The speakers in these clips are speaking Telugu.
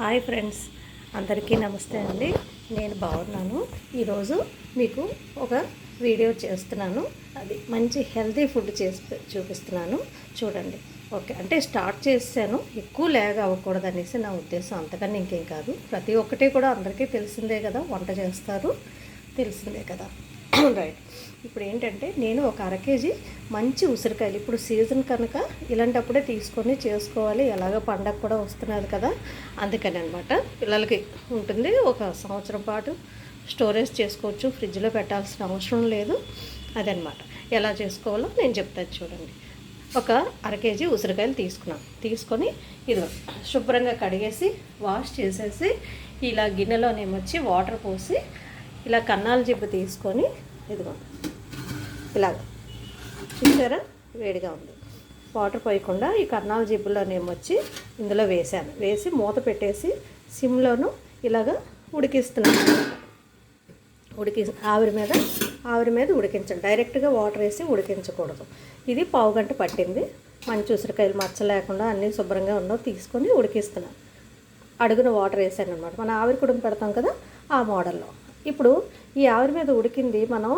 హాయ్ ఫ్రెండ్స్ అందరికీ నమస్తే అండి. నేను బాగున్నాను. ఈరోజు మీకు ఒక వీడియో చేస్తున్నాను. అది మంచి హెల్తీ ఫుడ్ చేసి చూపిస్తున్నాను. చూడండి. ఓకే అంటే స్టార్ట్ చేశాను. ఎక్కువ లేగ అవ్వకూడదు అనేసి నా ఉద్దేశం. అంతకన్నా ఇంకేం కాదు. ప్రతి ఒక్కటి కూడా అందరికీ తెలిసిందే కదా వంట చేస్తారు. తెలిసిందే కదా. రైట్ ఇప్పుడు ఏంటంటే నేను ఒక అర కేజీ మంచి ఉసిరికాయలు ఇప్పుడు సీజన్ కనుక ఇలాంటప్పుడే తీసుకొని చేసుకోవాలి ఎలాగ పండగ కూడా వస్తున్నది కదా అందుకని అనమాట పిల్లలకి ఉంటుంది ఒక సంవత్సరం పాటు స్టోరేజ్ చేసుకోవచ్చు ఫ్రిడ్జ్లో పెట్టాల్సిన అవసరం లేదు అదనమాట ఎలా చేసుకోవాలో నేను చెప్తాను చూడండి. ఒక అర కేజీ ఉసిరికాయలు తీసుకున్నాం. తీసుకొని ఇది శుభ్రంగా కడిగేసి వాష్ చేసేసి ఇలా గిన్నెలోనేమొచ్చి వాటర్ పోసి ఇలా కన్నాల జిబ్బు తీసుకొని ఇదిగో. ఇలాగ. చూసారా? వేడిగా ఉంది. వాటర్ పోయకుండా ఈ కర్నాల జిబ్బులోనేమొచ్చి ఇందులో వేసాను వేసి మూత పెట్టేసి సిమ్లోను ఇలాగ ఉడికిస్తున్నాను. ఉడికి ఆవిరి మీద ఆవిరి మీద ఉడికించండి. డైరెక్ట్గా వాటర్ వేసి ఉడికించకూడదు. ఇది పావు గంట పట్టింది. మంచి ఉసిరికాయలు మచ్చ లేకుండా అన్నీ శుభ్రంగా ఉన్నవి తీసుకొని ఉడికిస్తున్నాను. అడుగున వాటర్ వేసాను అనమాట మనం ఆవిరి కుడుం పెడతాం కదా ఆ మోడల్లో. ఇప్పుడు ఈ ఆవిరి మీద ఉడికింది మనం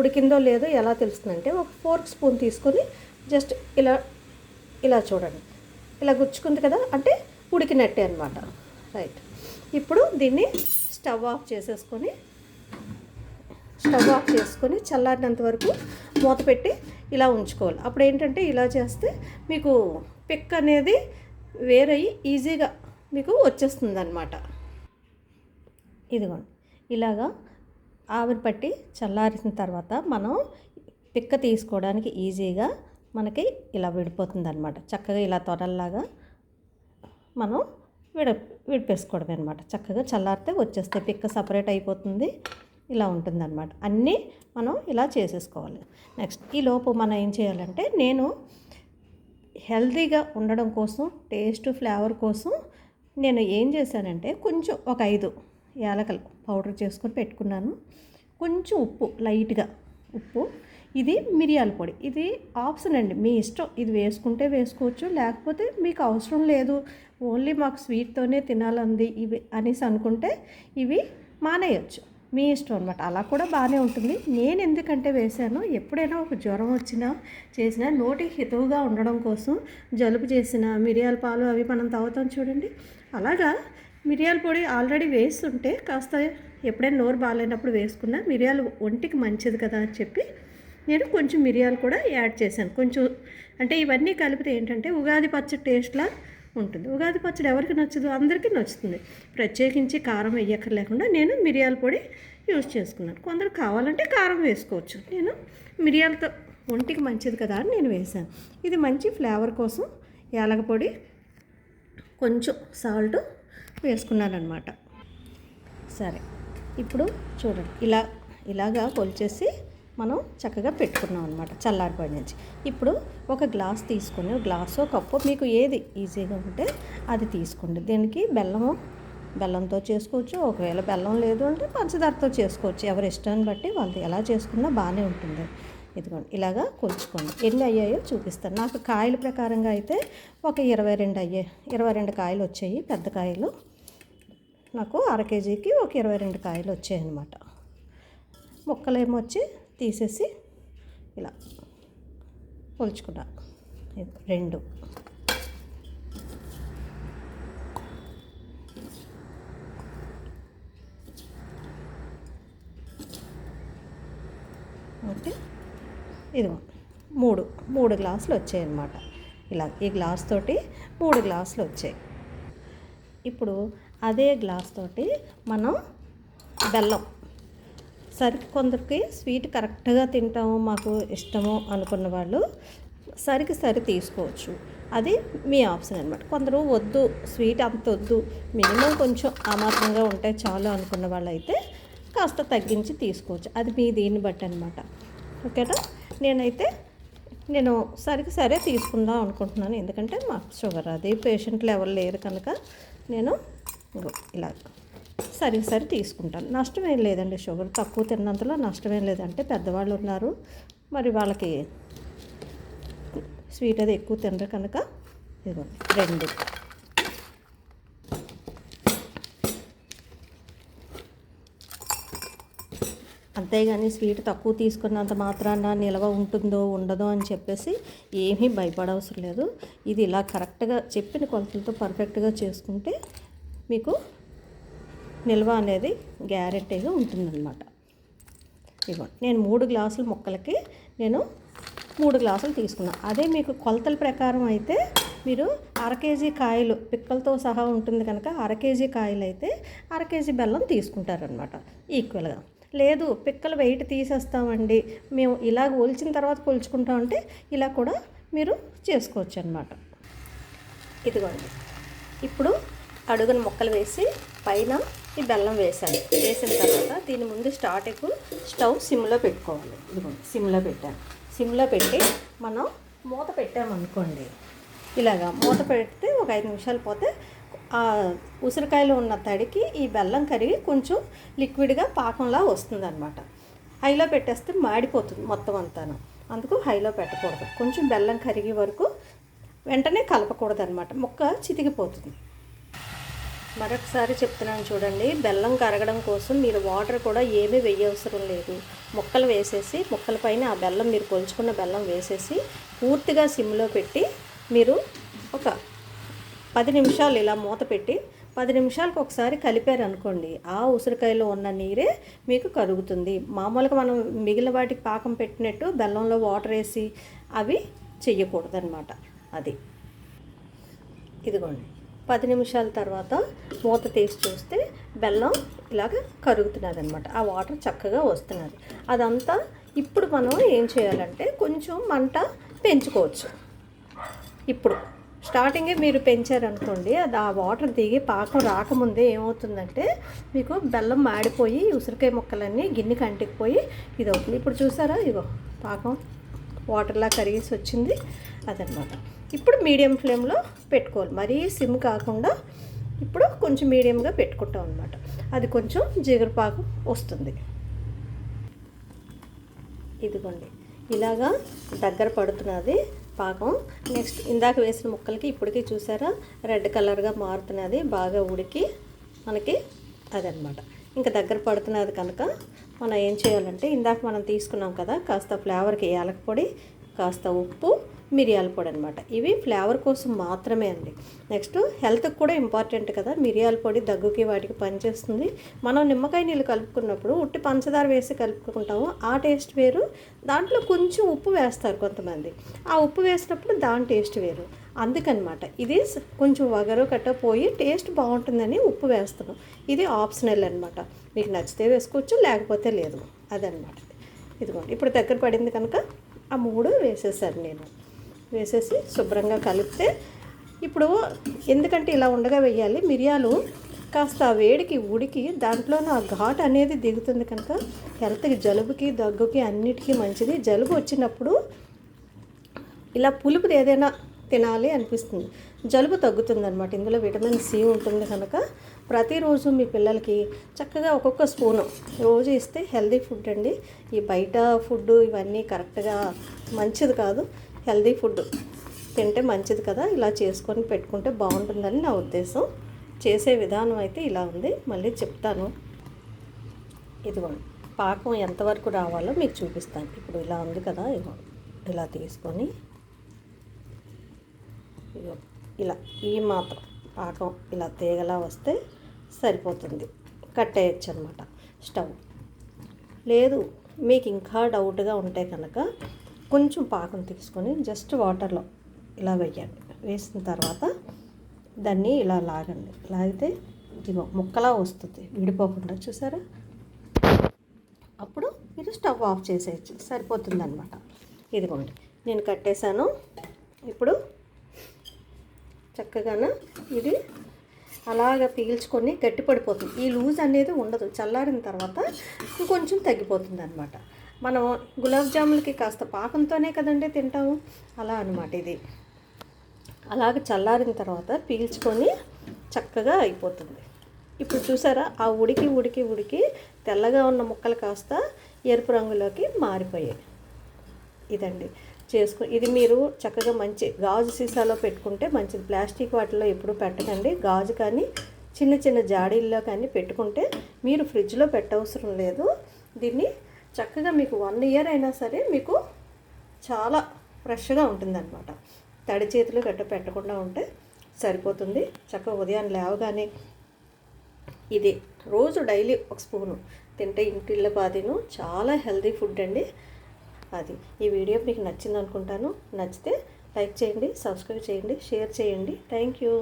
ఉడికిందో లేదో ఎలా తెలుస్తుందంటే ఒక ఫోర్క్ స్పూన్ తీసుకొని జస్ట్ ఇలా ఇలా చూడండి. ఇలా గుచ్చుకుంది కదా అంటే ఉడికినట్టే అనమాట రైట్ ఇప్పుడు దీన్ని స్టవ్ ఆఫ్ చేసేసుకొని స్టవ్ ఆఫ్ చేసుకొని చల్లారినంత వరకు మూత పెట్టి ఇలా ఉంచుకోవాలి. అప్పుడు ఏంటంటే ఇలా చేస్తే మీకు పిక్ అనేది వేరయ్యి ఈజీగా మీకు వచ్చేస్తుంది అనమాట ఇదిగోండి. ఇలాగా ఆవిరి పట్టి చల్లారిన తర్వాత మనం పిక్క తీసుకోవడానికి ఈజీగా మనకి ఇలా విడిపోతుంది అనమాట చక్కగా ఇలా తొరల్లాగా మనం విడ విడిపేసుకోవడమే అనమాట చక్కగా చల్లారితే వచ్చేస్తే పిక్క సపరేట్ అయిపోతుంది. ఇలా ఉంటుందన్నమాట. అన్నీ మనం ఇలా చేసేసుకోవాలి. నెక్స్ట్ ఈ లోపు మనం ఏం చేయాలంటే నేను హెల్తీగా ఉండడం కోసం టేస్ట్ ఫ్లేవర్ కోసం నేను ఏం చేశానంటే కొంచెం ఒక ఐదు యాలకలు పౌడర్ చేసుకొని పెట్టుకున్నాను. కొంచెం ఉప్పు లైట్గా ఉప్పు. ఇది మిరియాల పొడి. ఇది ఆప్షన్ అండి. మీ ఇష్టం. ఇది వేసుకుంటే వేసుకోవచ్చు. లేకపోతే మీకు అవసరం లేదు. ఓన్లీ మాకు స్వీట్తోనే తినాలంది ఇవి అనేసి అనుకుంటే ఇవి మానేయచ్చు. మీ ఇష్టం అనమాట అలా కూడా బాగానే ఉంటుంది. నేను ఎందుకంటే వేశాను? ఎప్పుడైనా ఒక జ్వరం వచ్చినా చేసినా నోటికి హితవుగా ఉండడం కోసం జలుబు చేసిన మిరియాల పాలు అవి మనం తాగుతాం చూడండి. అలాగా మిరియాల పొడి ఆల్రెడీ వేస్తుంటే కాస్త ఎప్పుడైనా నోరు బాగాలేనప్పుడు వేసుకున్నా మిరియాలు ఒంటికి మంచిది కదా అని చెప్పి నేను కొంచెం మిరియాలు కూడా యాడ్ చేశాను. కొంచెం అంటే ఇవన్నీ కలిపితే ఏంటంటే ఉగాది పచ్చడి టేస్ట్లా ఉంటుంది. ఉగాది పచ్చడి ఎవరికి నచ్చదు? అందరికీ నచ్చుతుంది. ప్రత్యేకించి కారం వేయక్కర్లేకుండా నేను మిరియాల పొడి యూజ్ చేసుకున్నాను. కొందరు కావాలంటే కారం వేసుకోవచ్చు. నేను మిరియాలతో ఒంటికి మంచిది కదా అని నేను వేశాను. ఇది మంచి ఫ్లేవర్ కోసం యాలక పొడి కొంచెం సాల్ట్ వేసుకున్నారనమాట. సరే ఇప్పుడు చూడండి. ఇలా ఇలాగా కొలిచేసి మనం చక్కగా పెట్టుకున్నాం అనమాట చల్లారిపోయి నుంచి. ఇప్పుడు ఒక గ్లాస్ తీసుకొని గ్లాసు కప్పు మీకు ఏది ఈజీగా ఉంటే అది తీసుకోండి. దీనికి బెల్లము బెల్లంతో చేసుకోవచ్చు. ఒకవేళ బెల్లం లేదు అంటే పంచదారతో చేసుకోవచ్చు. ఎవరి ఇష్టాన్ని బట్టి వాళ్ళు ఎలా చేసుకున్నా బాగానే ఉంటుంది. ఇదిగోండి ఇలాగా కొలుచుకోండి. ఎన్ని అయ్యాయో చూపిస్తాను. నాకు కాయల ప్రకారంగా అయితే ఒక ఇరవై రెండు అయ్యాయి ఇరవై రెండు కాయలు వచ్చాయి పెద్ద కాయలు. నాకు అర కేజీకి ఒక ఇరవై రెండు కాయలు వచ్చాయి అన్నమాట. ముక్కలేమో వచ్చి తీసేసి ఇలా కొలుచుకున్నా రెండు ఓకే ఇదిగో మూడు మూడు గ్లాసులు వచ్చాయి అన్నమాట. ఇలా ఈ గ్లాస్ తోటి మూడు గ్లాసులు వచ్చాయి. ఇప్పుడు అదే గ్లాస్ తోటి మనం బెల్లం. సరి కొందరికి స్వీట్ కరెక్ట్గా తింటాము మాకు ఇష్టము అనుకున్న వాళ్ళు సరికి సరి తీసుకోవచ్చు. అది మీ ఆప్షన్ అనమాట కొందరు వద్దు స్వీట్ అంత వద్దు మినిమం కొంచెం అమాత్రంగా ఉంటే చాలు అనుకున్న వాళ్ళు అయితే కాస్త తగ్గించి తీసుకోవచ్చు. అది మీ దీన్ని బట్టి అనమాట ఓకేనా? నేనైతే నేను సరికి సరే తీసుకుందాం అనుకుంటున్నాను. ఎందుకంటే మాకు షుగర్ అది పేషెంట్లు ఎవరు లేరు కనుక నేను ఇలా సరికి సరి తీసుకుంటాను. నష్టం ఏం లేదండి షుగర్. తక్కువ తిన్నంతలో నష్టం ఏం లేదంటే పెద్దవాళ్ళు ఉన్నారు. మరి వాళ్ళకి స్వీట్ అది ఎక్కువ తినరు కనుక ఇదిగో రెండు. అంతేగాని స్వీట్ తక్కువ తీసుకున్నంత మాత్రాన నిల్వ ఉంటుందో ఉండదో అని చెప్పేసి ఏమీ భయపడవసరం లేదు. ఇది ఇలా కరెక్ట్గా చెప్పిన కొలతలతో పర్ఫెక్ట్గా చేసుకుంటే మీకు నిల్వ అనేది గ్యారెంటీగా ఉంటుందన్నమాట. ఇవ్వండి నేను మూడు గ్లాసుల ముక్కలకి నేను మూడు గ్లాసులు తీసుకున్నాను అదే మీకు కొలతల ప్రకారం అయితే మీరు అర కేజీ కాయలు పిక్కలతో సహా ఉంటుంది కనుక అర కేజీ కాయలు అయితే అర కేజీ బెల్లం తీసుకుంటారనమాట ఈక్వల్గా లేదు పిక్కలు వెయిట్ తీసేస్తామండి. మేము ఇలా ఒలిచిన తర్వాత కొలుచుకుంటామంటే ఇలా కూడా మీరు చేసుకోవచ్చు అనమాట ఇదిగోండి. ఇప్పుడు అడుగున ముక్కలు వేసి పైన ఈ బెల్లం వేసాను. వేసిన తర్వాత దీని ముందు స్టార్టింగ్ స్టవ్ సిమ్లో పెట్టుకోవాలి. ఇదిగోండి సిమ్లో పెట్టాను. సిమ్లో పెట్టి మనం మూత పెట్టామనుకోండి ఇలాగా మూత పెడితే ఒక ఐదు నిమిషాలు పోతే ఆ ఉసిరికాయలో ఉన్న తడికి ఈ బెల్లం కరిగి కొంచెం లిక్విడ్గా పాకంలా వస్తుంది అనమాట హైలో పెట్టేస్తే మాడిపోతుంది మొత్తం అంతాను. అందుకు హైలో పెట్టకూడదు. కొంచెం బెల్లం కరిగే వరకు వెంటనే కలపకూడదు అనమాట ముక్క చితికిపోతుంది. మరొకసారి చెప్తున్నాను చూడండి బెల్లం కరగడం కోసం మీరు వాటర్ కూడా ఏమీ వేయవసరం లేదు. ముక్కలు వేసేసి ముక్కల పైన ఆ బెల్లం మీరు కొలుచుకున్న బెల్లం వేసేసి పూర్తిగా సిమ్లో పెట్టి మీరు ఒక పది నిమిషాలు ఇలా మూత పెట్టి పది నిమిషాలకు ఒకసారి కలిపారు అనుకోండి ఆ ఉసిరికాయలో ఉన్న నీరే మీకు కరుగుతుంది. మామూలుగా మనం మిగిలిన వాటికి పాకం పెట్టినట్టు బెల్లంలో వాటర్ వేసి అవి చెయ్యకూడదు అనమాట అది. ఇదిగోండి పది నిమిషాల తర్వాత మూత తీసి చూస్తే బెల్లం ఇలాగ కరుగుతున్నది అనమాట ఆ వాటర్ చక్కగా వస్తున్నది. అదంతా ఇప్పుడు మనం ఏం చేయాలంటే కొంచెం మంట పెంచుకోవచ్చు. ఇప్పుడు స్టార్టింగే మీరు పెంచారనుకోండి అది ఆ వాటర్ దిగి పాకం రాకముందే ఏమవుతుందంటే మీకు బెల్లం మాడిపోయి ఉసిరికాయ ముక్కలన్నీ గిన్నె కంటికిపోయి ఇది అవుతుంది ఇప్పుడు చూసారా ఇగో పాకం వాటర్లా కరిగేసి వచ్చింది అదనమాట. ఇప్పుడు మీడియం ఫ్లేమ్లో పెట్టుకోవాలి. మరీ సిమ్ కాకుండా ఇప్పుడు కొంచెం మీడియంగా పెట్టుకుంటాం అనమాట అది కొంచెం జిగురుపాకు వస్తుంది. ఇదిగోండి. ఇలాగా దగ్గర పడుతున్నది పాకం. నెక్స్ట్ ఇందాక వేసిన ముక్కలకి ఇప్పటికీ చూసారా? రెడ్ కలర్గా మారుతున్నది. బాగా ఉడికి మనకి అదనమాట. ఇంకా దగ్గర పడుతున్నది కనుక మనం ఏం చేయాలంటే ఇందాక మనం తీసుకున్నాం కదా కాస్త ఫ్లేవర్కి యాలక పొడి కాస్త ఉప్పు మిరియాల పొడి అనమాట ఇవి ఫ్లేవర్ కోసం మాత్రమే అండి. నెక్స్ట్ హెల్త్కి కూడా ఇంపార్టెంట్ కదా. మిరియాల పొడి దగ్గుకి వాటికి పనిచేస్తుంది. మనం నిమ్మకాయ నీళ్ళు కలుపుకున్నప్పుడు ఉట్టి పంచదార వేసి కలుపుకుంటాము. ఆ టేస్ట్ వేరు. దాంట్లో కొంచెం ఉప్పు వేస్తారు కొంతమంది. ఆ ఉప్పు వేసినప్పుడు దాని టేస్ట్ వేరు. అందుకనమాట ఇది కొంచెం వగరు కట్ట పోయి టేస్ట్ బాగుంటుందని ఉప్పు వేస్తాను. ఇది ఆప్షనల్ అనమాట మీకు నచ్చితే వేసుకోవచ్చు లేకపోతే లేదు. అదనమాట ఇదిగోండి. ఇప్పుడు దగ్గర పడింది కనుక ఆ మూడు వేసేసాను నేను. వేసేసి శుభ్రంగా కలిపితే ఇప్పుడు ఎందుకంటే ఇలా ఉండగా వేయాలి మిరియాలు కాస్త ఆ వేడికి ఉడికి దాంట్లోనే ఆ ఘాట్ అనేది దిగుతుంది కనుక హెల్త్కి జలుబుకి దగ్గుకి అన్నిటికీ మంచిది. జలుబు వచ్చినప్పుడు ఇలా పులుపుది ఏదైనా తినాలి అనిపిస్తుంది. జలుబు తగ్గుతుందన్నమాట. ఇందులో విటమిన్ సి ఉంటుంది కనుక ప్రతిరోజు మీ పిల్లలకి చక్కగా ఒక్కొక్క స్పూను రోజు ఇస్తే హెల్దీ ఫుడ్ అండి. ఈ బయట ఫుడ్ ఇవన్నీ కరెక్ట్గా మంచిది కాదు. హెల్దీ ఫుడ్ తింటే మంచిది కదా. ఇలా చేసుకొని పెట్టుకుంటే బాగుంటుందని నా ఉద్దేశం. చేసే విధానం అయితే ఇలా ఉంది. మళ్ళీ చెప్తాను. ఇదిగోండి. పాకం ఎంతవరకు రావాలో మీకు చూపిస్తాను. ఇప్పుడు ఇలా ఉంది కదా. ఇదిగో ఇలా తీసుకొని ఇలా ఈ మాత్రం పాకం ఇలా తీగలా వస్తే సరిపోతుంది. కట్టేయచ్చు అనమాట స్టవ్. లేదు మీకు ఇంకా డౌట్గా ఉంటే కనుక కొంచెం పాకం తీసుకొని జస్ట్ వాటర్లో ఇలా వేయండి. వేసిన తర్వాత దాన్ని ఇలా లాగండి. లాగితే ఇదిగో ముక్కలా వస్తుంది. విడిపోకుండా చూసారా? అప్పుడు మీరు స్టవ్ ఆఫ్ చేసేయచ్చు. సరిపోతుంది అనమాట ఇదిగోండి. నేను కట్టేశాను. ఇప్పుడు చక్కగాన? ఇది అలాగ పీల్చుకొని గట్టి పడిపోతుంది. ఈ లూజ్ అనేది ఉండదు. చల్లారిన తర్వాత ఇంకొంచెం తగ్గిపోతుంది అనమాట మనం గులాబ్ జాములకి కాస్త పాకంతోనే కదండి తింటాము? అలా అనమాట ఇది. అలాగ చల్లారిన తర్వాత పీల్చుకొని చక్కగా అయిపోతుంది. ఇప్పుడు చూసారా? ఆ ఉడికి ఉడికి ఉడికి తెల్లగా ఉన్న ముక్కలు కాస్త ఎరుపు రంగులోకి మారిపోయాయి. ఇదండి. చేసుకుని ఇది మీరు చక్కగా మంచి గాజు సీసాలో పెట్టుకుంటే మంచిది. ప్లాస్టిక్ వాటిలో ఎప్పుడు పెట్టకండి. గాజు కానీ చిన్న చిన్న జాడీల్లో కానీ పెట్టుకుంటే మీరు ఫ్రిడ్జ్లో పెట్టవసరం లేదు. దీన్ని చక్కగా మీకు వన్ ఇయర్ అయినా సరే మీకు చాలా ఫ్రెష్గా ఉంటుందన్నమాట. తడి చేతులు గట్ట పెట్టకుండా ఉంటే సరిపోతుంది. చక్కగా ఉదయం లేవగానే ఇది రోజు డైలీ ఒక స్పూను తింటే ఇంటిళ్ళ పాదిను చాలా హెల్దీ ఫుడ్ అండి. అది. ఈ వీడియో మీకు నచ్చింది అనుకుంటాను నచ్చితే లైక్ చేయండి సబ్స్క్రైబ్ చేయండి షేర్ చేయండి. Thank you.